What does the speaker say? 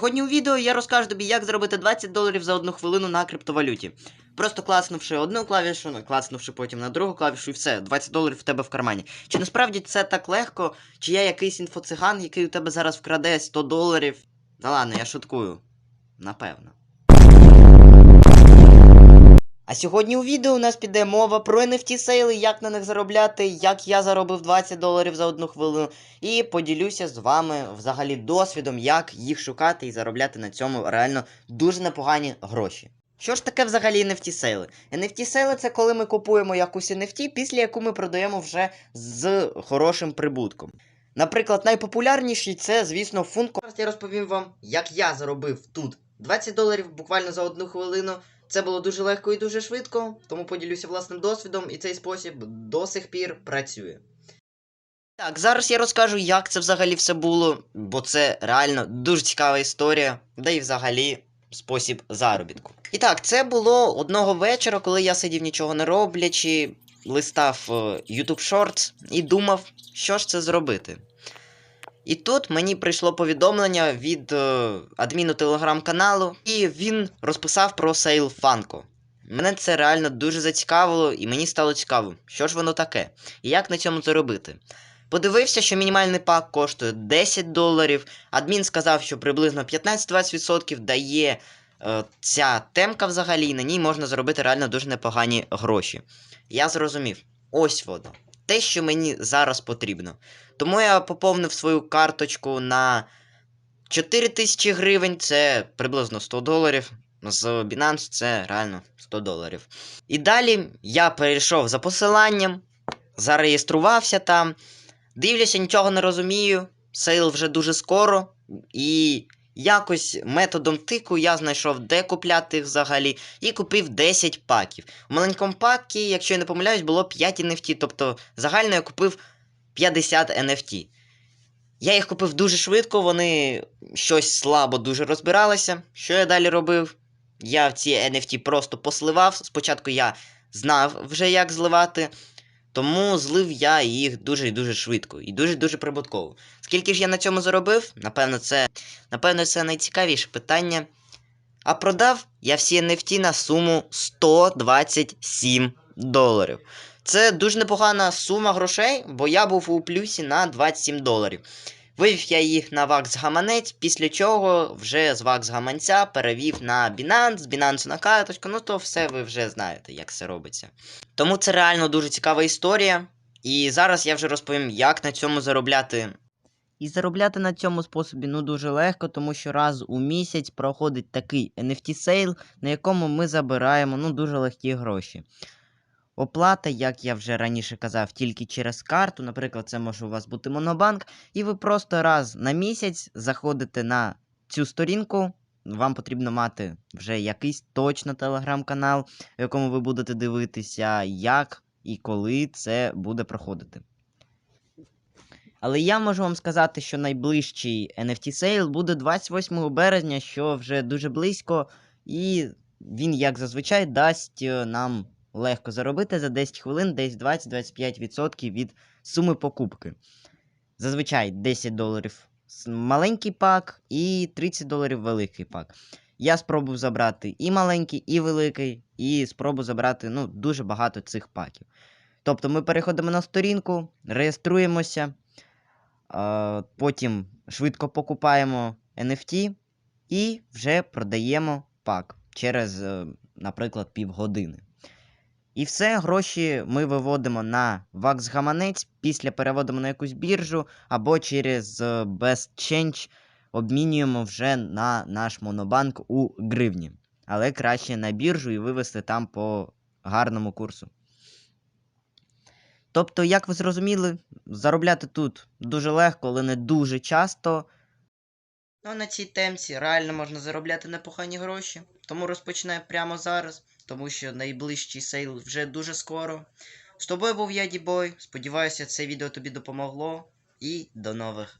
Сьогодні у відео я розкажу тобі, як заробити 20 доларів за одну хвилину на криптовалюті. Просто класнувши одну клавішу, ну, класнувши потім на другу клавішу і все, 20 доларів в тебе в кармані. Чи насправді це так легко, чи я якийсь інфоциган, який у тебе зараз вкраде 100 доларів? Та ладно, я шуткую. Напевно. А сьогодні у відео у нас піде мова про NFT сейли, як на них заробляти, як я заробив 20 доларів за одну хвилину, і поділюся з вами взагалі досвідом, як їх шукати і заробляти на цьому реально дуже непогані гроші. Що ж таке взагалі NFT сейли? NFT сейли це коли ми купуємо якусь NFT, після яку ми продаємо вже з хорошим прибутком. Наприклад, найпопулярніший це, звісно, фунт. Зараз я розповім вам, як я заробив тут 20 доларів буквально за одну хвилину. Це було дуже легко і дуже швидко, тому поділюся власним досвідом, і цей спосіб до сих пір працює. Так, зараз я розкажу, як це взагалі все було, бо це реально дуже цікава історія, да і взагалі спосіб заробітку. І так, це було одного вечора, коли я сидів нічого не роблячи, листав е, YouTube Shorts і думав, що ж це зробити. І тут мені прийшло повідомлення від е, адміну телеграм-каналу, і він розписав про сейл Funko. Мене це реально дуже зацікавило, і мені стало цікаво, що ж воно таке, і як на цьому заробити. Подивився, що мінімальний пак коштує 10 доларів. Адмін сказав, що приблизно 15-20% дає е, ця темка взагалі, і на ній можна заробити реально дуже непогані гроші. Я зрозумів, ось воно. Те, що мені зараз потрібно. Тому я поповнив свою карточку на 4 тисячі гривень, це приблизно 100 доларів. З Binance це реально 100 доларів. І далі я перейшов за посиланням, зареєструвався там. Дивлюся, нічого не розумію. Сейл вже дуже скоро. І якось методом тику я знайшов, де купляти їх взагалі, і купив 10 паків. У маленькому пакі, якщо я не помиляюсь, було 5 NFT, тобто загально я купив 50 NFT. Я їх купив дуже швидко, вони щось слабо дуже розбиралися. Що я далі робив? Я в ці NFT просто посливав. Спочатку я знав вже, як зливати. Тому злив я їх дуже і дуже швидко і дуже-дуже прибутково. Скільки ж я на цьому заробив? Напевно, це напевно, це найцікавіше питання. А продав я всі NFT на суму 127 доларів. Це дуже непогана сума грошей, бо я був у плюсі на 27 доларів. Вивів я їх на Вакс гаманець, після чого вже з Вакс гаманця перевів на Binance, з Binance на карточку, ну то все ви вже знаєте, як це робиться. Тому це реально дуже цікава історія. І зараз я вже розповім, як на цьому заробляти. І заробляти на цьому способі ну дуже легко, тому що раз у місяць проходить такий NFT сейл, на якому ми забираємо ну дуже легкі гроші. Оплата, як я вже раніше казав, тільки через карту. Наприклад, це може у вас бути Монобанк, і ви просто раз на місяць заходите на цю сторінку. Вам потрібно мати вже якийсь точно телеграм-канал, в якому ви будете дивитися, як і коли це буде проходити. Але я можу вам сказати, що найближчий NFT сейл буде 28 березня, що вже дуже близько, і він, як зазвичай, дасть е, нам легко заробити за 10 хвилин десь 20-25% від суми покупки. Зазвичай 10 доларів маленький пак і 30 доларів великий пак. Я спробую забрати і маленький, і великий, і спробую забрати ну, дуже багато цих паків. Тобто ми переходимо на сторінку, реєструємося, потім швидко покупаємо NFT і вже продаємо пак через, е, наприклад, півгодини. І все, гроші ми виводимо на вакс гаманець, після переводимо на якусь біржу, або через е, Best Change обмінюємо вже на наш монобанк у гривні. Але краще на біржу і вивести там по гарному курсу. Тобто, як ви зрозуміли, заробляти тут дуже легко, але не дуже часто. Ну, на цій темці реально можна заробляти непогані гроші. Тому розпочинаю прямо зараз, тому що найближчий сейл вже дуже скоро. З тобою був я, Дібой. Сподіваюся, це відео тобі допомогло. І до нових